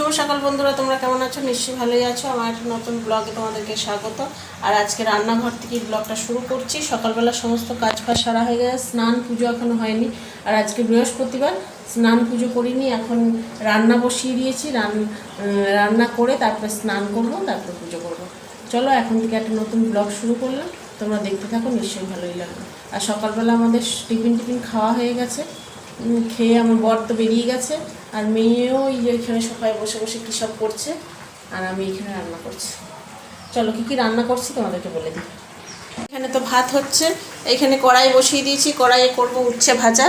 শুভ সকাল বন্ধুরা, তোমরা কেমন আছো? নিশ্চয়ই ভালোই আছো। আমার একটা নতুন ব্লগে তোমাদেরকে স্বাগত। আর আজকে রান্নাঘর থেকে ব্লগটা শুরু করছি। সকালবেলা সমস্ত কাজ ফাজ সারা হয়ে গেছে, স্নান পুজো এখনও হয়নি। আর আজকে বৃহস্পতিবার স্নান পুজো করিনি, এখন রান্না বসিয়ে দিয়েছি। রান রান্না করে তারপরে স্নান করব, তারপরে পুজো করব। চলো, এখন থেকে একটা নতুন ব্লগ শুরু করলাম। তোমরা দেখতে থাকো, নিশ্চয়ই ভালোই লাগবে। আর সকালবেলা আমাদের টিফিন টিফিন খাওয়া হয়ে গেছে। খেয়ে আমার বর তো বেরিয়ে গেছে, আর মেয়েও এখানে সবাই বসে বসে কী সব করছে, আর আমি এখানে রান্না করছি। চলো, কী কী রান্না করছি তোমাদেরকে বলে দিই। এখানে তো ভাত হচ্ছে, এখানে কড়াই বসিয়ে দিয়েছি, কড়াইয়ে করব উচ্ছে ভাজা।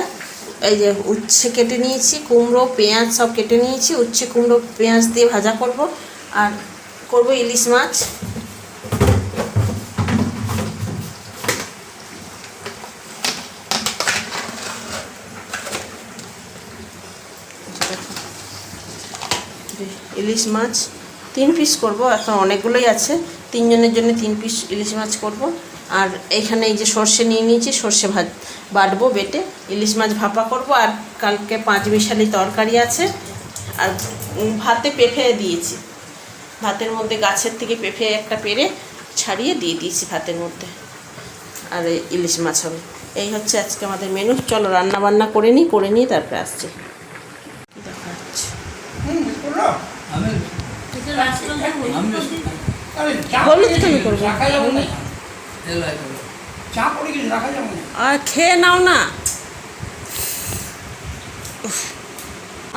এই যে উচ্ছে কেটে নিয়েছি, কুমড়ো, পেঁয়াজ সব কেটে নিয়েছি, উচ্ছে, কুমড়ো, পেঁয়াজ দিয়ে ভাজা করব, আর করব ইলিশ মাছ। ইলিশ মাছ, তিন পিস করব, এখন অনেকগুলোই আছে। তিনজনের জন্য তিন পিস ইলিশ মাছ করব। আর এখানে এই যে সর্ষে নিয়ে নিয়েছি, সর্ষে ভাত বাটবো, বেটে ইলিশ মাছ ভাপা করব। আর কালকে পাঁচ মিশালি তরকারি আছে। আর ভাতে পেঁপে দিয়েছি। ভাতের মধ্যে গাছের থেকে পেঁপে একটা পেরে ছাড়িয়ে দিয়ে দিয়েছি ভাতের মধ্যে। আর ইলিশ মাছ হবে। এই হচ্ছে আজকে আমাদের মেনু চলো রান্না বান্না করে নিই করে নিই তারপরে আসছি কি দেখা যাচ্ছে আমি হলুদ তুমি করব এলাই করব চা পড়ে গেছে রাখা যাবে না আর খেয়ে নাও না।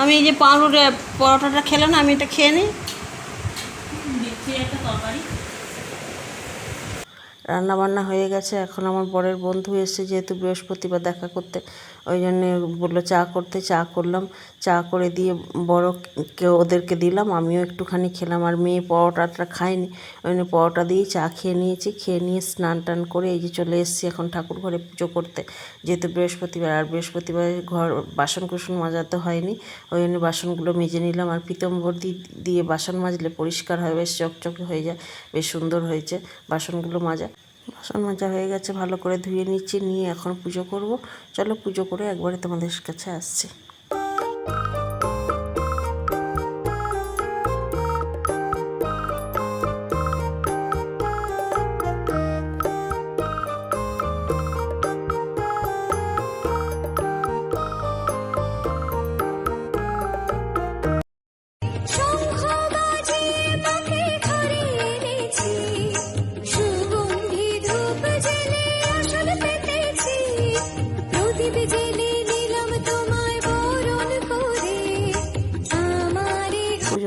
আমি এই যে পাউরুরে পরোটাটা খেলাম না, আমি এটা খেয়ে নিই। রান্না বান্না হয়ে গেছে। এখন আমার বরের বন্ধু এসে যেহেতু বৃহস্পতিবার দেখা করতে। ওই জন্যে বলল, চা করতে, চা করলাম। চা করে দিয়ে বড়কে ওদেরকে দিলাম। আমিও একটুখানি খেলাম। আর মেয়ে পরোটাটা খায়নি। ওই জন্য পরোটা দিয়েই চা খেয়ে নিয়েছি। খেয়ে নিয়ে স্নান টান করে এই যে চলে এসেছি এখন ঠাকুর ঘরে পুজো করতে। যেহেতু বৃহস্পতিবার, আর বৃহস্পতিবার ঘর বাসন কুসন মাজাতে হয়নি। ওই জন্য বাসনগুলো মেজে নিলাম। আর পিতম্বর দিয়ে বাসন মাজলে পরিষ্কার হয়। বেশ চকচকে হয়ে যায়, বেশ সুন্দর হয়েছে বাসনগুলো মাজা। বাসন মাজা হয়ে গেছে, ভালো করে ধুয়ে নিচ্ছি, নিয়ে এখন পুজো করব। চলো পুজো করে একবারে তোমাদের কাছে আসছি।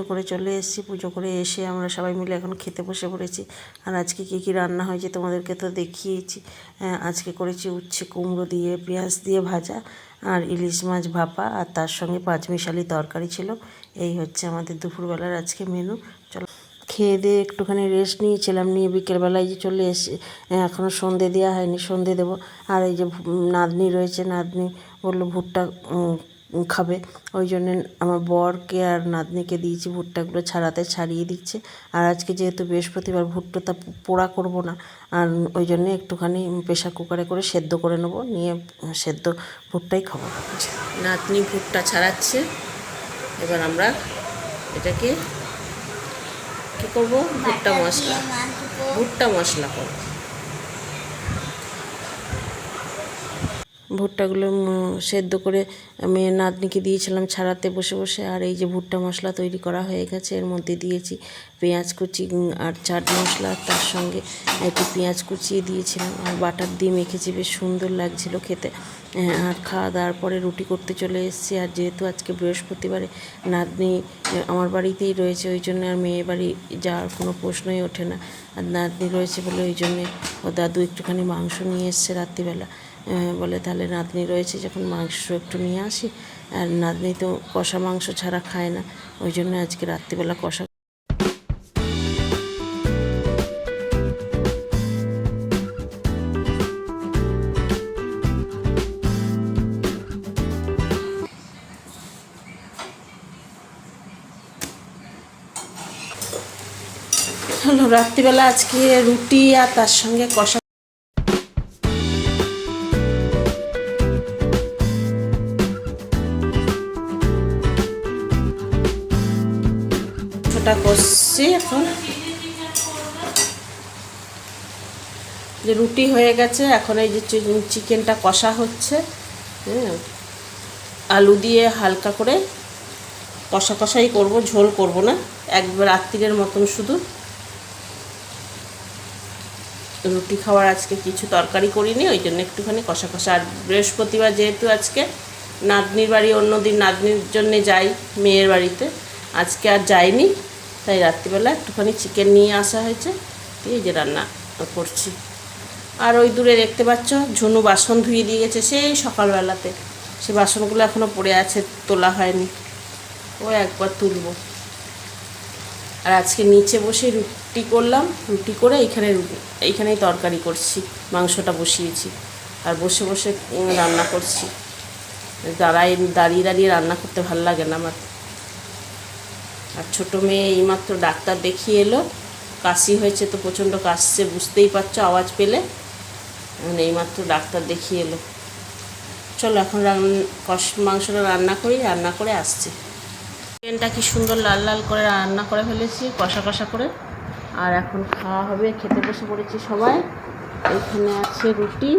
করে চলে এসেছি, পুজো করে এসে আমরা সবাই মিলে এখন খেতে বসে পড়েছি। আর আজকে কী কী রান্না হয়েছে তোমাদেরকে তো দেখিয়েছি। আজকে করেছি উচ্ছে কুমড়ো দিয়ে, পেঁয়াজ দিয়ে ভাজা, আর ইলিশ মাছ ভাপা, আর তার সঙ্গে পাঁচমিশালি তরকারি ছিল। এই হচ্ছে আমাদের দুপুরবেলার আজকে মেনু চলো, খেয়ে দিয়ে একটুখানি রেস্ট নিয়েছিলাম নিয়ে বিকেলবেলায় যে চলে এসে এখনও সন্ধে দেওয়া হয়নি, সন্ধে দেবো। আর এই যে নাতনি রয়েছে, নাতনি বলল ভুট্টা খাবে। ওই জন্য আমার বরকে আর নাতনিকে দিয়েছি ভুট্টাগুলো ছাড়াতে, ছাড়িয়ে দিচ্ছে। আর আজকে যেহেতু বৃহস্পতিবার ভুট্টাটা পোড়া করব না। আর ওই জন্য একটুখানি প্রেশার কুকারে করে সেদ্ধ করে নেব। নিয়ে সেদ্ধ ভুট্টাই খাব। নাতনি ভুট্টা ছাড়াচ্ছে। এবার আমরা এটাকে কী করব? ভুট্টা মশলা। ভুট্টা মশলা করব। ভুট্টাগুলো সেদ্ধ করে আমি নাতনিকে দিয়েছিলাম ছাড়াতে বসে বসে। আর এই যে ভুট্টা মশলা তৈরি করা হয়ে গেছে, এর মধ্যে দিয়েছি পেঁয়াজ কুচি আর চাট মশলা। তার সঙ্গে একটু পেঁয়াজ কুচিয়ে দিয়েছিলাম। আর বাটার দিয়ে মেখেছি, বেশ সুন্দর লাগছিল খেতে। আর খাওয়া দাওয়ার পরে রুটি করতে চলে এসেছি। আর যেহেতু আজকে বৃহস্পতিবারে, নাতনি আমার বাড়িতেই রয়েছে, ওই জন্য আর মেয়ে বাড়ি যাওয়ার কোনো প্রশ্নই ওঠে না। আর নাতনি রয়েছে বলে ওই জন্যে ও দাদু একটুখানি মাংস নিয়ে এসছে রাত্রিবেলা। বলে তাহলে নাতনি রয়েছে, যখন মাংস একটু নিয়ে আসি। আর নাতনি তো কষা মাংস ছাড়া খায় না, ওই জন্য আজকে রাত্রিবেলা কষা হলো রাত্রিবেলা আজকে রুটি আর তার সঙ্গে কষা কষছি এখন। যে রুটি হয়ে গেছে, এখন এই যে চিকেনটা কষা হচ্ছে। হ্যাঁ। আলু দিয়ে হালকা করে কষা কষাই করব, ঝোল করব না। একবার রাত্রিরের মতন শুধু। রুটি খাওয়ার আজকে কিছু তরকারি করিনি, ওই জন্য একটুখানি কষা কষা আর বৃহস্পতিবার যেহেতু আজকে নাতনির বাড়ি, অন্যদিন নাতনির জন্যে যাই মেয়ের বাড়িতে। আজকে আর যাইনি, তাই রাত্রিবেলা একটুখানি চিকেন নিয়ে আসা হয়েছে দিয়ে যে রান্না করছি। আর ওই দূরে দেখতে পাচ্ছ, ঝুনু বাসন ধুয়ে দিয়ে গেছে সেই সকালবেলাতে। সে বাসনগুলো এখনও পড়ে আছে, তোলা হয়নি। ও একবার তুলবো। আর আজকে নিচে বসে রুটি করলাম, রুটি করে এইখানে এইখানেই তরকারি করছি, মাংসটা বসিয়েছি। আর বসে বসে রান্না করছি। দাঁড়াই দাঁড়িয়ে দাঁড়িয়ে রান্না করতে ভালো লাগে না আমার। আর ছোটো মেয়ে এইমাত্র ডাক্তার দেখিয়ে এলো, কাশি হয়েছে তো প্রচণ্ড কাশছে, বুঝতেই পারছ আওয়াজ পেলে? এখন এইমাত্র ডাক্তার দেখিয়ে এলো। চলো এখন রান, কষ, মাংসটা রান্না করি, রান্না করে আসছি। চিকেনটা কি সুন্দর লাল লাল করে রান্না করে ফেলেছি, কষা কষা করে। আর এখন খাওয়া হবে, খেতে বসে পড়েছি সবাই। এখানে আছে রুটি।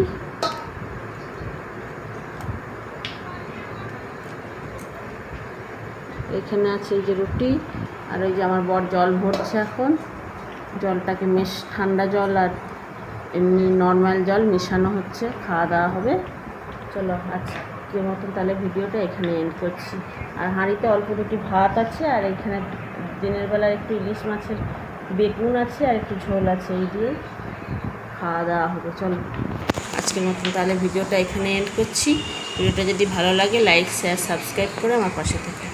এখানে আছে এই যে রুটি, আর ওই যে আমার বর জল ভরছে এখন। জলটাকে মেশ, ঠান্ডা জল আর এমনি নর্মাল জল মেশানো হচ্ছে, খাওয়া দাওয়া হবে। চলো আজকের মতন তাহলে ভিডিওটা এখানে এন্ড করছি। আর হাঁড়িতে অল্প দুটি ভাত আছে, আর এখানে দিনের বেলার একটু ইলিশ মাছের বেগুন আছে, আর একটু ঝোল আছে, এই দিয়ে খাওয়া দাওয়া হবে। চলো, আজকের মতন তাহলে ভিডিওটা এখানে এন্ড করছি। ভিডিওটা যদি ভালো লাগে লাইক শেয়ার সাবস্ক্রাইব করে আমার পাশে থেকে।